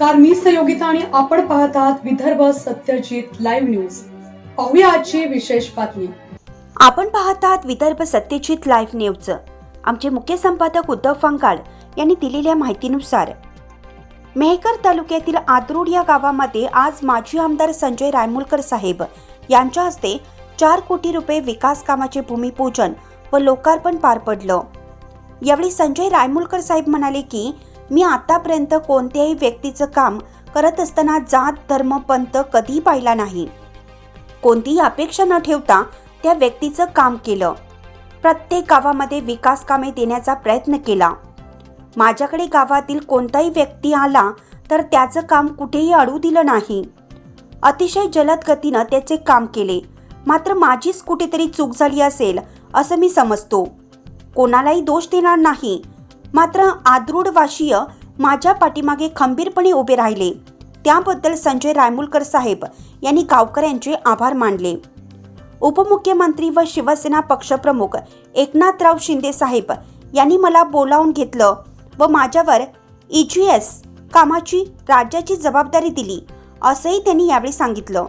नमस्कार मी सहयोगिता आणि आपण पाहत आहात विदर्भ सत्यजित लाईव्ह न्यूज. पाहूया आजची विशेष बातमी. आपण पाहत आहात विदर्भ सत्यजित लाईव्ह न्यूज. आमचे मुख्य संपादक उद्धव फंकाळ यांनी दिलेल्या माहितीनुसार मेहकर तालुक्यातील आद्रोड या गावामध्ये आज माजी आमदार संजय रायमुलकर साहेब यांच्या हस्ते चार कोटी रुपये विकास कामाचे भूमिपूजन व लोकार्पण पार पडलं. यावेळी संजय रायमुलकर साहेब म्हणाले की मी आतापर्यंत कोणत्याही व्यक्तीचं काम करत असताना जात धर्म पंत कधी पाहिला नाही. कोणतीही अपेक्षा न ठेवता त्या व्यक्तीचं काम केलं. प्रत्येक गावामध्ये विकास कामे देण्याचा प्रयत्न केला. माझ्याकडे गावातील कोणताही व्यक्ती आला तर त्याचं काम कुठेही अडू दिलं नाही. अतिशय जलद गतीनं त्याचे काम केले. मात्र माझीच कुठेतरी चूक झाली असेल असं मी समजतो. कोणालाही दोष देणार नाही. मात्र आद्रूडवाशीय माझ्या पाठीमागे खंबीरपणे उभे राहिले. त्याबद्दल संजय रायमुलकर साहेब यांनी गावकऱ्यांचे आभार मानले. उपमुख्यमंत्री व शिवसेना पक्षप्रमुख एकनाथराव शिंदे साहेब यांनी मला बोलावून घेतलं व माझ्यावर ई जी एस कामाची राज्याची जबाबदारी दिली असंही त्यांनी यावेळी सांगितलं.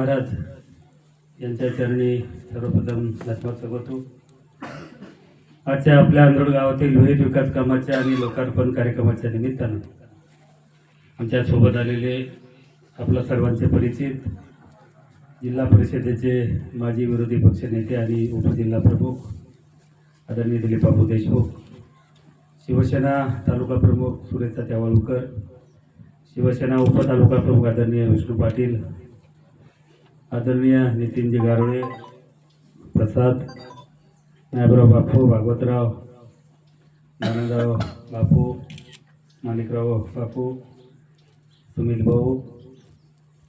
महाराज यांच्या चरणी सर्वप्रथम नतमस्तक होतो. आजच्या आपल्या अंधोड गावातील विविध विकास कामाच्या आणि लोकार्पण कार्यक्रमाच्या निमित्तानं आमच्यासोबत आलेले आपल्या सर्वांचे परिचित जिल्हा परिषदेचे माजी विरोधी पक्ष नेते आणि उपजिल्हा प्रमुख आदरणीय दिलीपबाबू देशमुख शिवसेना तालुका प्रमुख सुरेशा त्यावाळूकर शिवसेना उपतालुका प्रमुख आदरणीय विष्णू पाटील आदरणीय नितीनजी गारोळे प्रसाद नायबराव बापू भागवतराव नारायणराव बापू माणिकराव बापू सुनील भाऊ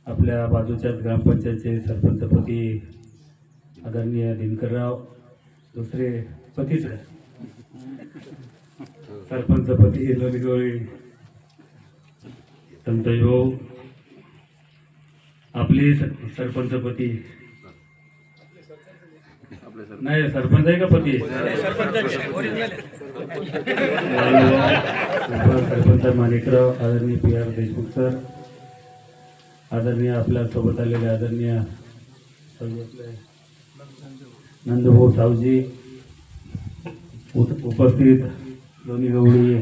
आपल्या बाजूच्याच ग्रामपंचायतचे सरपंचपती आदरणीय दिनकरराव दुसरे पतीच आहे. सरपंचपती लोणीगोळी संतोष भाऊ आपली सरपंचपती. नाही सरपंच आहे का पती? सरपंच माणिकराव आदरणीय पी आर देशमुख सर आदरणीय आपल्यासोबत आलेले आदरणीय नंदभाऊ सावजी उप- उपस्थित दोन्ही गवळी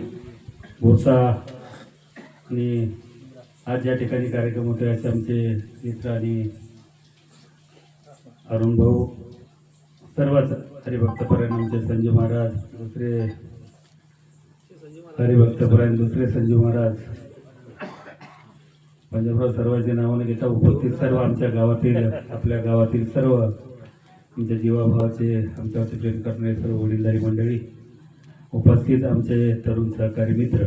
भोसा आणि आज या ठिकाणी कार्यक्रम होते याचे आमचे मित्र आणि अरुण भाऊ सर्वच हरिभक्तपरायण आमचे संजू महाराज दुसरे हरिभक्तपरायण दुसरे संजू महाराज. म्हणजे पंजाबराव सर्वांचे नावाने घेता उपस्थित सर्व आमच्या गावातील आपल्या गावातील सर्व आमच्या जीवाभावाचे आमच्यावरचे प्रेम करणारे सर्व वडीलधारी मंडळी उपस्थित आमचे तरुण सहकारी मित्र.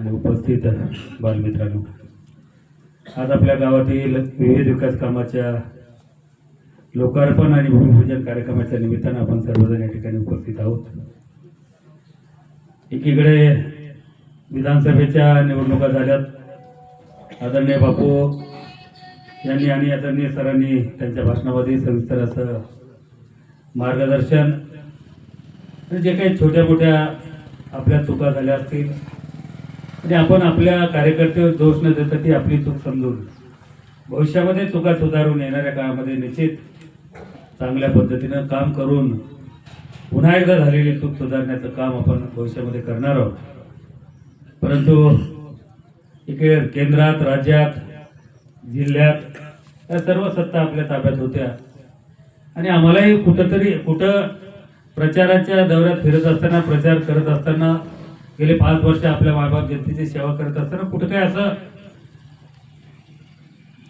आणि उपस्थित बालमित्रांनो. आज आपल्या गावातील विविध विकास कामाच्या लोकार्पण आणि भूमिपूजन कार्यक्रमाच्या निमित्तानं आपण सर्वजण या ठिकाणी उपस्थित आहोत. एकीकडे विधानसभेच्या निवडणुका झाल्यात. आदरणीय बापू यांनी आणि आदरणीय सरांनी त्यांच्या भाषणामध्ये सविस्तर असं मार्गदर्शन आणि जे काही छोट्या मोठ्या आपल्या चुका झाल्या असतील आणि आपण आपल्या कार्यकर्त्यावर दोष न देता ती आपली चूक समजून भविष्यामध्ये चुका सुधारून येणाऱ्या काळामध्ये निश्चित चांगल्या पद्धतीनं काम करून पुन्हा एकदा झालेली चूक सुधारण्याचं काम आपण भविष्यामध्ये करणार आहोत. परंतु इकडे केंद्रात राज्यात जिल्ह्यात या सर्व सत्ता आपल्या ताब्यात होत्या. आणि आम्हालाही कुठंतरी कुठं प्रचाराच्या दौऱ्यात फिरत असताना प्रचार करत असताना गेले पाच वर्ष आपल्या मायबाप जनतेची सेवा करत असताना कुठं काय असं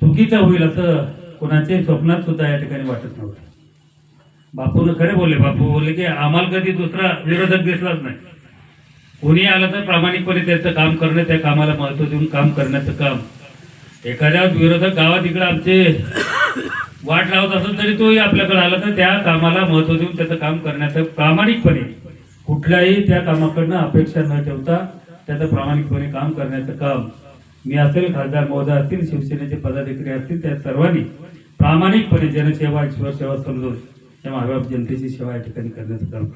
चुकीचं होईल असं कोणाच्याही स्वप्नात सुद्धा या ठिकाणी वाटत नव्हतं. बापून खरे बोलले बापू बोलले की आम्हाला कधी दुसरा विरोधक दिसलाच नाही. कोणी आलं तर प्रामाणिकपणे त्याचं काम करणं त्या कामाला महत्त्व देऊन काम करण्याचं काम. एखाद्या विरोधक गावात इकडं आमचे वाट लावत असेल तरी तोही आपल्याकडे आला तर त्या कामाला महत्त्व देऊन त्याचं काम करण्याचं प्रामाणिकपणे कुठल्याही त्या कामाकडनं अपेक्षा न ठेवता त्याचं प्रामाणिकपणे काम करण्याचं काम मी असेल खासदार महोदय असतील शिवसेनेचे पदाधिकारी असतील त्या सर्वांनी प्रामाणिकपणे जनसेवा ईश्वर सेवा समजून त्या महाराज जनतेची सेवा या ठिकाणी करण्याचं काम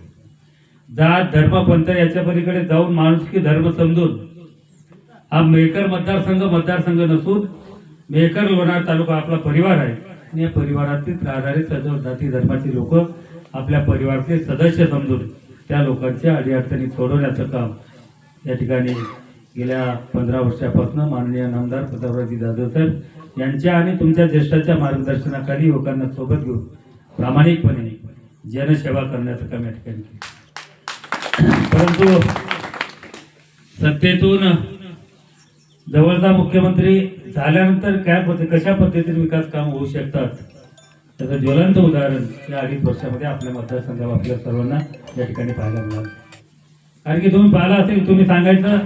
जात धर्म पंथ याच्या पलीकडे जाऊन माणुसकी धर्म समजून हा मेकर मतदारसंघ मतदारसंघ नसून मेकर लोणार तालुका आपला परिवार आहे. आणि या परिवारातील राहणारे सर्व जाती धर्माचे लोक आपल्या परिवारातले सदस्य समजून त्या लोकांच्या अडीअडचणी सोडवण्याचं काम या ठिकाणी गेल्या पंधरा वर्षापासून माननीय नामदार प्रतापरावजी जाधव साहेब यांच्या आणि तुमच्या ज्येष्ठाच्या मार्गदर्शनाखाली लोकांना सोबत घेऊन प्रामाणिकपणे जनसेवा करण्याचं काम या ठिकाणी केलं. परंतु सत्तेतून जवळचा मुख्यमंत्री झाल्यानंतर काय पद्धती कशा पद्धतीने विकास काम होऊ शकतात? त्याचं ज्वलंत उदाहरण या अडीच वर्षामध्ये आपल्या मतदारसंघात आपल्या सर्वांना या ठिकाणी पाहायला मिळालं. कारण की तुम्ही पाहिला असेल तुम्ही सांगायचं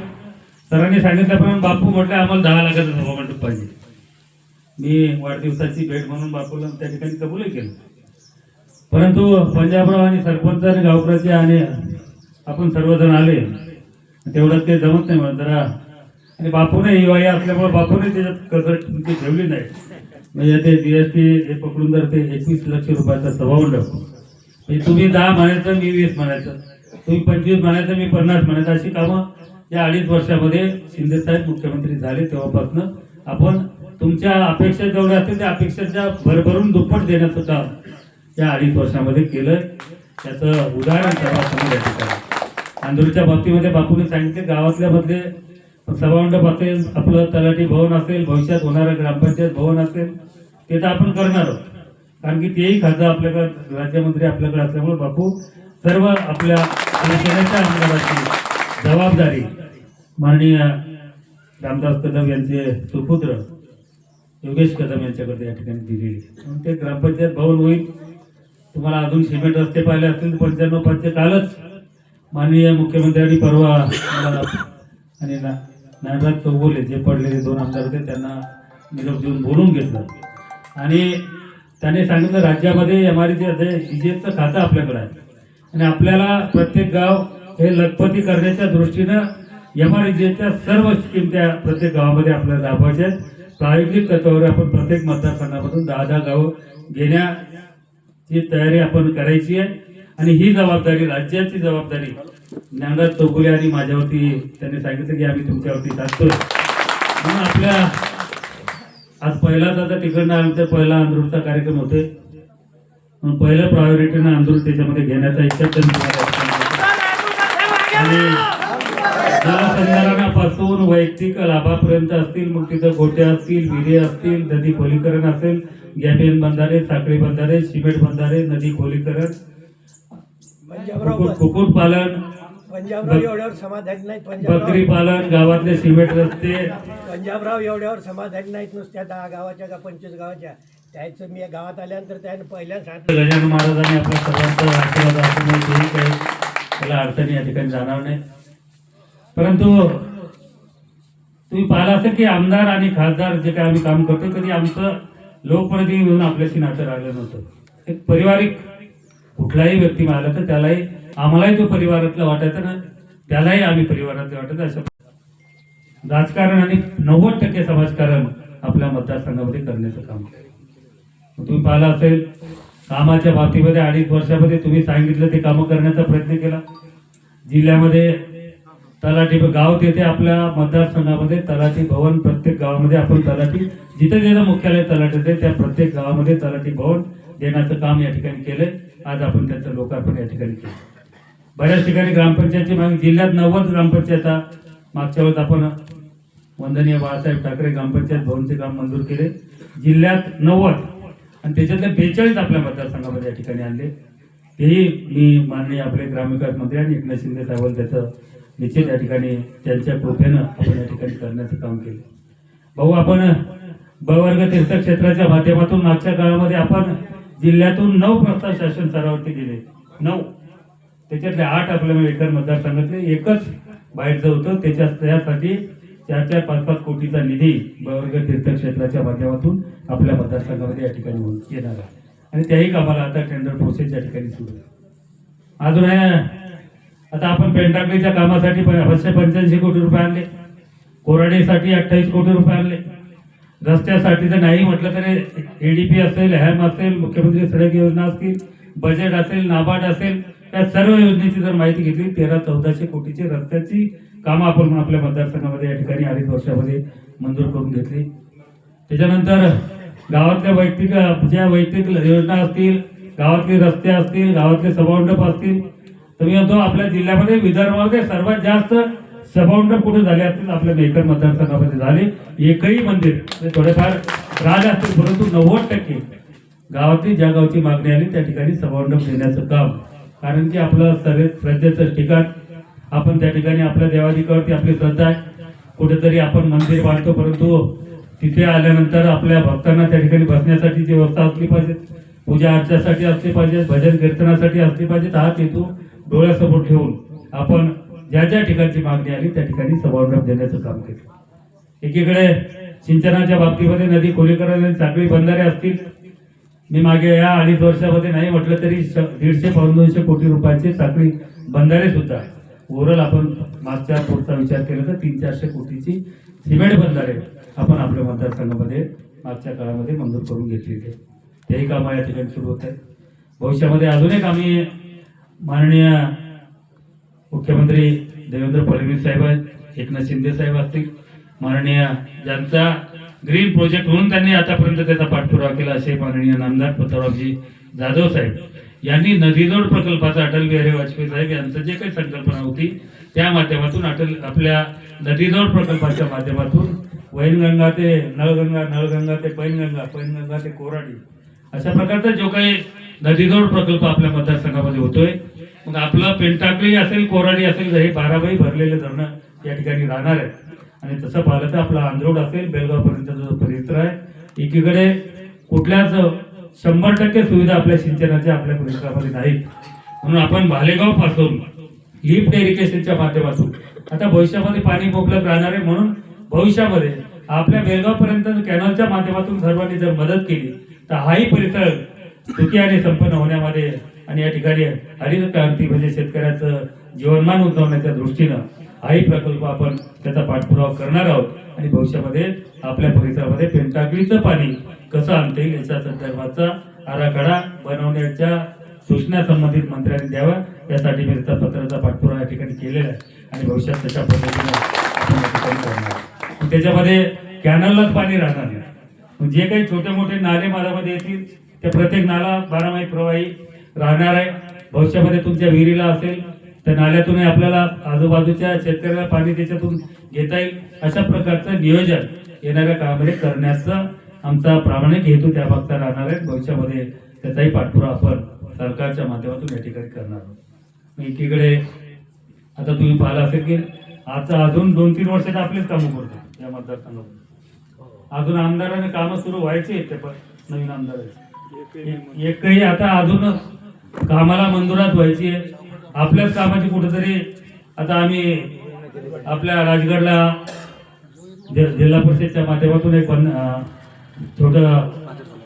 सरांनी सांगितल्याप्रमाणे बापू म्हटलं आम्हाला दहा लाखाचं सभामंडप पाहिजे. मी वाढदिवसाची भेट म्हणून बापूला त्या ठिकाणी कबूलही केलं. परंतु पंजाबराव आणि सरपंच आणि गावकऱ्याचे आणि आपण सर्वजण आले तेवढं ते जमत नाही म्हणत जरा. आणि बापूने हिवाळी असल्यामुळे बापूने त्याच्यात कसर ठेवली नाही. म्हणजे ते टी हे पकडून जर ते एकवीस लक्ष रुपयाचा सभावंड म्हणजे तुम्ही दहा म्हणायचं मी वीस म्हणायचं तुम्ही पंचवीस म्हणायचं मी पन्नास म्हणायचं अशी कामं या अडीच वर्षामध्ये शिंदे साहेब मुख्यमंत्री झाले तेव्हापासून. आपण तुमच्या अपेक्षा जेवढ्या असतील त्या अपेक्षाच्या भरभरून दुप्पट देण्याचं काम या अडीच वर्षामध्ये केलं त्याचं उदाहरण सर्वांसमोर या ठिकाणी. नांदूरच्या बाबतीमध्ये बापूने सांगितले गावातल्या मधले सभामंडप असेल आपलं तलाठी भवन असेल भविष्यात होणारं ग्रामपंचायत भवन असेल ते तर आपण करणार आहोत. कारण की तेही खासदार आपल्याकडे राज्यमंत्री आपल्याकडे असल्यामुळे बापू सर्व आपल्या शिवसेनेच्या आमदाराची जबाबदारी माननीय रामदास कदम यांचे सुपुत्र योगेश कदम यांच्याकडे या ठिकाणी दिलेली म्हणून ते ग्रामपंचायत भवन होईल. तुम्हाला अजून सिमेंट रस्ते पाहिले असतील पंच्याण्णव पाचशे कालच माननीय मुख्यमंत्र्यांनी परवा आणि ना नायबराज चौगोले जे पडलेले दोन आमदार होते त्यांना निरोप देऊन बोलून घेतलं. आणि त्याने सांगितलं राज्यामध्ये एम आर डीजेचं खातं आपल्याकडे आहे. आणि आपल्याला प्रत्येक गाव हे लखपती करण्याच्या दृष्टीनं एम आर सर्व स्कीम त्या प्रत्येक गावामध्ये आपल्याला राबवायच्या आहेत. प्रायोगिक तत्वावर आपण प्रत्येक मतदारसंघामधून दहा दहा गावं घेण्याची तयारी आपण करायची आहे. आणि ही जबाबदारी राज्याची जबाबदारी ज्ञानराज चौगुले आणि माझ्यावरती त्यांनी सांगितलं की आम्ही तुमच्यावरती टाकतोय. म्हणून आपल्या आज पहिलाच आता तिकडनं आमचा पहिला अंधूरचा कार्यक्रम होते म्हणून पहिल्या प्रायोरिटीनं अंधूर त्याच्यामध्ये घेण्याचा इच्छा त्यांनी पासून आणि जलसंधारणापासून वैयक्तिक लाभापर्यंत असतील मग तिथं गोट्या असतील विरे असतील नदी खोलीकरण असेल गॅबियन बंधारे साखळी बंधारे सिमेंट बंधारे नदी खोलीकरण पंजाबराव पालन पंजाबराव एवढ्यावर समाधानी नाहीत पंजाबराव बकरी पालन गावातले सिमेंट रस्ते. पंजाबराव एवढ्यावर समाधानी नाहीत नुसत्या दहा गावाच्या का पंचवीस गावाच्या. त्याचं मी गावात आल्यानंतर त्यानं पहिल्या सांगितलं गजानन महाराजांनी आपल्या सर्वांचा आशीर्वाद तेही काही. त्याला अडचणी या ठिकाणी जाणार नाही. परंतु तुम्ही पाहिलं असेल की आमदार आणि खासदार जे काय आम्ही काम करतो कधी आमचं लोकप्रतिनिधी म्हणून आपल्याशी नातं राहिलं नव्हतं. एक पारिवारिक कुठलाही व्यक्ती मिळाला तर त्यालाही आम्हालाही तो परिवारातला वाटायचा ना त्यालाही आम्ही परिवारातले वाटायचं अशा राजकारण आणि नव्वद टक्के समाजकारण आपल्या मतदारसंघामध्ये करण्याचं काम केलं तुम्ही पाहिलं असेल कामाच्या बाबतीमध्ये अडीच वर्षामध्ये तुम्ही सांगितलं ते कामं करण्याचा प्रयत्न केला. जिल्ह्यामध्ये तलाठी गाव तेथे आपल्या मतदारसंघामध्ये तलाठी भवन प्रत्येक गावामध्ये आपण तलाठी जिथे जिथं मुख्यालय तलाठी आहे त्या प्रत्येक गावामध्ये तलाठी भवन देण्याचं काम या ठिकाणी केलं आज आपण त्याचं लोकार्पण या ठिकाणी केलं बऱ्याच ठिकाणी ग्रामपंचायतची मागणी जिल्ह्यात नव्वद ग्रामपंचायता मागच्या वेळेस आपण वंदनीय बाळासाहेब ठाकरे ग्रामपंचायत भवनचे काम मंजूर केले. जिल्ह्यात नव्वद आणि त्याच्यातले बेचाळीस आपल्या मतदारसंघामध्ये या ठिकाणी आणले. तेही मी माननीय आपले ग्रामविकास मंत्री आणि एकनाथ शिंदे साहेब त्याचं निश्चित या ठिकाणी त्यांच्या कृपेनं आपण या ठिकाणी करण्याचं काम केलं. भाऊ आपण बवर्ग तीर्थक्षेत्राच्या माध्यमातून मागच्या काळामध्ये आपण जिल्ह्यातून नऊ प्रस्ताव शासन स्तरावरती दिले. नऊ. त्याच्यातले आठ आपल्या इतर मतदारसंघातले एकच बाहेरचं होतं. त्याच्या त्यासाठी चार चार पाच पाच कोटीचा निधी बवर्ग तीर्थक्षेत्राच्या माध्यमातून आपल्या मतदारसंघामध्ये या ठिकाणी येणार आहे. आणि त्याही कामाला आता टेंडर प्रोसेस या ठिकाणी सुरू आहे. अजून आहे आता आपण पेंटाकलीच्या कामासाठी पाचशे पंच्याऐंशी कोटी रुपये आणले. कोराडीसाठी अठ्ठावीस कोटी रुपये आणले. रस्त्यासाठी तर नाही म्हटलं तरी एडीपी असेल हॅम असेल मुख्यमंत्री सडक योजना असतील बजेट असेल नाबार्ड असेल त्या सर्व योजनेची जर माहिती घेतली तेरा चौदाशे कोटीची रस्त्याची कामं आपण आपल्या मतदारसंघामध्ये या ठिकाणी अडीच वर्षामध्ये मंजूर करून घेतली. त्याच्यानंतर गावातल्या वैयक्तिक ज्या वैयक्तिक योजना असतील गावातले रस्ते असतील गावातले सभामंडप असतील तर मी म्हणतो आपल्या जिल्ह्यामध्ये विदर्भामध्ये सर्वात जास्त सभामंडप कुठे झाले असतील? आपल्या मेकर मतदारसंघामध्ये झाले. एकही मंदिर म्हणजे थोडेफार राज असतील परंतु नव्वद टक्के गावातली ज्या गावची मागणी आली त्या ठिकाणी सभामंडप देण्याचं काम कारण की आपलं सर्व श्रद्धेचं ठिकाण आपण त्या ठिकाणी आपल्या देवाधिकावरती आपली श्रद्धा आहे. कुठेतरी आपण मंदिर बांधतो परंतु तिथे आल्यानंतर आपल्या भक्तांना त्या ठिकाणी बसण्यासाठी जी व्यवस्था असली पाहिजे पूजा अर्चासाठी असली पाहिजे भजन कीर्तनासाठी असली पाहिजे हाच हेतू डोळ्यासमोर ठेवून आपण ज्या ज्या ठिकाणची मागणी आली त्या ठिकाणी सभामंडप देण्याचं काम केलं. एकीकडे सिंचनाच्या बाबतीमध्ये नदी खोलीकरण आणि साखळी बंधारे असतील मी मागे या अडीच वर्षामध्ये नाही म्हटलं तरी दीडशे पाऊण दोनशे कोटी रुपयाचे साखळी बंधारेच होता ओव्हरऑल आपण मागच्या पुढचा विचार केला तर तीन चारशे कोटीची सिमेंट बंधारे आपण आपल्या मतदारसंघामध्ये मागच्या काळामध्ये मंजूर करून घेतली ते तेही कामं या ठिकाणी सुरू होत आहेत. भविष्यामध्ये अजून एक आम्ही माननीय मुख्यमंत्री देवेंद्र फडणवीस साहेब आहेत एकनाथ शिंदे साहेब असतील. माननीय ज्यांचा ग्रीन प्रोजेक्ट म्हणून त्यांनी आतापर्यंत त्याचा पाठपुरावा केला असे माननीय नामदार पथवरावजी जाधव साहेब. यांनी नदीजोड प्रकल्पाचा अटल बिहारी वाजपेयी साहेब यांचं जे काही संकल्पना होती त्या माध्यमातून अटल आपल्या नदीजोड प्रकल्पाच्या माध्यमातून वैनगंगा ते नळगंगा नळगंगा ते पैनगंगा पैनगंगा ते कोराडी अशा प्रकारचा जो काही नदीजोड प्रकल्प आपल्या मतदारसंघामध्ये होतोय मग आपलं पेंटाकळी असेल कोराडी असेल हे बाराबाई भरलेले धरणं या ठिकाणी राहणार आहेत. आणि तसं पाहिलं तर आपला आंध्रोड असेल बेलगावपर्यंतचा जो परिसर आहे एकीकडे कुठल्याच शंभर टक्के सुविधा आपल्या सिंचनाच्या आपल्या परिसरामध्ये नाहीत. म्हणून आपण भालेगावपासून लिफ्ट इरिगेशनच्या माध्यमातून आता भविष्यामध्ये पाणी उपलब्ध राहणार आहे म्हणून भविष्यामध्ये आपल्या बेलगावपर्यंत कॅनलच्या माध्यमातून सर्वांनी जर मदत केली तर हाही परिसर सुखी आणि संपन्न होण्यामध्ये आणि या ठिकाणी हरित क्रांती म्हणजे शेतकऱ्याचं जीवनमान उंचावण्याच्या दृष्टीनं हाही प्रकल्प आपण त्याचा पाठपुरावा करणार आहोत. आणि भविष्यामध्ये आपल्या परिसरामध्ये पेंटाकळीचं पाणी कसं आणता येईल याच्या संदर्भाचा आराखडा बनवण्याच्या सूचना संबंधित मंत्र्यांनी द्यावा. यासाठी मी पत्राचा पाठपुरावा या ठिकाणी केलेला आहे. आणि भविष्यात त्याच्या पद्धतीने त्याच्यामध्ये कॅनललाच पाणी राहणार नाही. जे काही छोटे मोठे नाले माझ्यामध्ये येतील त्या प्रत्येक नाला बारामाही प्रवाही राहणार आहे. भविष्यामध्ये तुमच्या विहिरीला असेल तर नाल्यातूनही आपल्याला आजूबाजूच्या शेतकऱ्याला पाणी त्याच्यातून घेता येईल अशा प्रकारचं नियोजन येणाऱ्या काळामध्ये करण्याचा आमचा प्रामाणिक हेतू त्या मागचा राहणार आहे. भविष्यामध्ये त्याचाही पाठपुरावा आपण सरकारच्या माध्यमातून या ठिकाणी करणार आहोत. एकीकडे आता तुम्ही पाहिलं असेल की आता अजून दोन तीन वर्षात आपलेच कामं करतो या मतदारसंघात अजून आमदाराने कामं सुरू व्हायची आहेत ते पण नवीन आमदार एकही आता अजून कामाला मंजुरात व्हायची आहे. आपल्याच कामाची कुठेतरी आता आम्ही आपल्या राजगडला जिल्हा परिषदच्या माध्यमातून एक बन छोटा छोटं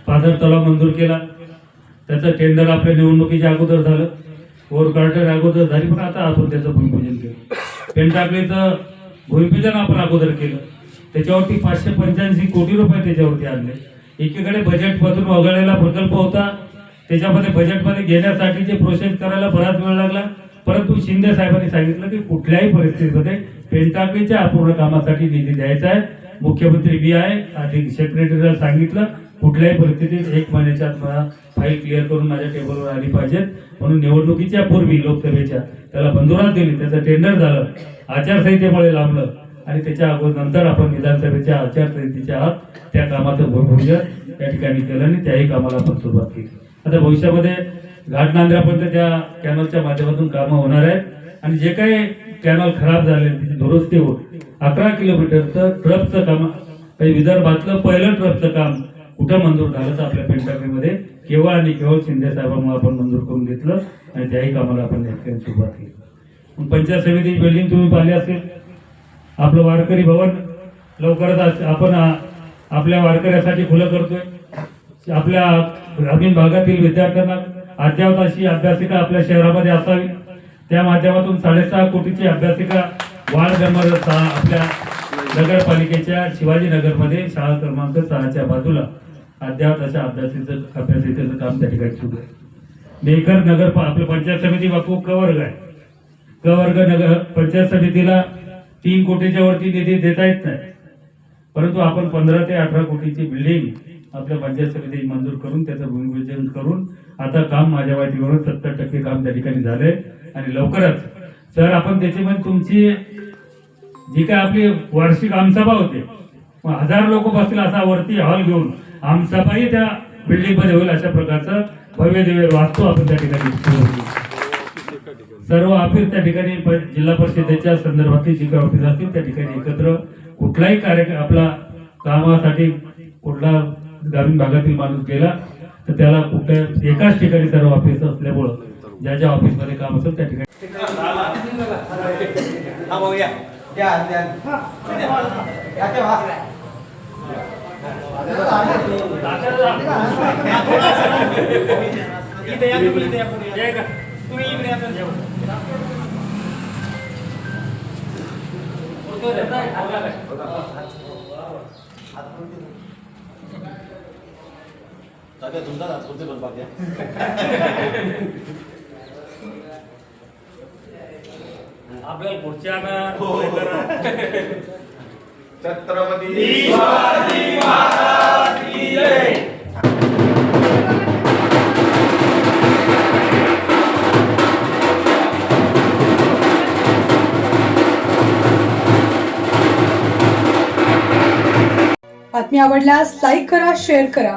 पाझर तलाव मंजूर केला. त्याचं टेंडर आपल्या निवडणुकीच्या अगोदर झालं. ओर कार्टर अगोदर झाली पण आता आपण त्याचं भूमिपूजन केलं. पेंटाकलेचं भूमिपूजन आपण अगोदर केलं. त्याच्यावरती पाचशे पंच्याऐंशी कोटी रुपये त्याच्यावरती आणले. एकीकडे बजेटमधून वगळलेला प्रकल्प होता. त्याच्यामध्ये बजेटमध्ये घेण्यासाठी जे प्रोसेस करायला बराच वेळ लागला. परंतु शिंदे साहेबांनी सांगितलं की कुठल्याही परिस्थितीमध्ये पेंटाकलीच्या अपूर्ण कामासाठी निधी द्यायचा आहे. मुख्यमंत्री बी आहे अधिक सेक्रेटरीला सांगितलं कुठल्याही परिस्थितीत एक महिन्याच्या आत मला फाईल क्लिअर करून माझ्या टेबलवर आली पाहिजेत. म्हणून निवडणुकीच्या पूर्वी लोकसभेच्या त्याला बंधुरात दिली त्याचं टेंडर झालं आचारसंहितेमुळे लांबलं आणि त्याच्या अगोदर नंतर आपण विधानसभेच्या आचारसंहितेच्या आत त्या कामाचं भूमिपूजन त्या ठिकाणी केलं आणि त्याही कामाला आपण सुरुवात केली. आता भविष्यामध्ये घाटनांद्र्यापर्यंत त्या कॅनलच्या माध्यमातून कामं होणार आहेत. आणि जे काही कॅनल खराब झाले तिची दुरुस्ती होत अकरा किलोमीटरचं ट्रकचं काम काही विदर्भातलं पहिलं ट्रकचं काम कुठं मंजूर झालं तर आपल्या पेंटाकलीमध्ये केवळ आणि केवळ शिंदे साहेबांमुळे आपण मंजूर करून घेतलं आणि त्याही कामाला आपण या ठिकाणी सुरुवात केली. पंचायत समिती बिल्डिंग तुम्ही पाहिली असेल. आपलं वारकरी भवन लवकरच आपण आपल्या वारकऱ्यासाठी खुलं करतोय. आपल्या ग्रामीण भागातील विद्यार्थ्यांना अद्यावत अशी अभ्यासिका आपल्या शहरामध्ये असावी. त्या माध्यमातून साडेसहा कोटीची अभ्यासिका वाढ गंमत सहा आपल्या नगरपालिकेच्या शिवाजीनगरमध्ये शाळा क्रमांक सहाच्या बाजूला. अद्यावत अशा अभ्यासिकेचं अभ्यासिकेचं काम त्या ठिकाणी सुरू आहे. मेकर नगर आपलं पंचायत समिती बापू कवर्ग आहे. कवर्ग नगर पंचायत समितीला तीन कोटीच्या वरती निधी देता येत नाही. परंतु आपण पंधरा ते अठरा कोटीची बिल्डिंग आपल्या पंचायत समिती मंजूर करून त्याचं भूमिपूजन करून आता काम माझ्या वाटीवरून सत्तर टक्के काम त्या ठिकाणी झालंय. आणि लवकरच सर आपण त्याच्यामध्ये तुमची जी काय आपली वार्षिक आमसभा होते हजार लोक बसतील असा वरती हॉल घेऊन आमसभाही त्या बिल्डिंगमध्ये होईल अशा प्रकारचं भव्य दिव्य वाचतो आपण त्या ठिकाणी सर्व ऑफिस त्या ठिकाणी प- जिल्हा परिषदेच्या संदर्भातील जी काही ऑफिस असतील त्या ठिकाणी एकत्र कुठलाही कार्यक्रम आपला कामासाठी कुठला ग्रामीण भागातील माणूस गेला तर त्याला कुठल्या एकाच ठिकाणी सर्व ऑफिस असल्यामुळं ज्या ज्या ऑफिसमध्ये काम असेल त्या ठिकाणी तुम्ही इथे या पुढे या. तुम्ही इकडे या तर. आपल्याला पुढच्या छत्रपती बातमी आवडल्यास लाईक करा शेअर करा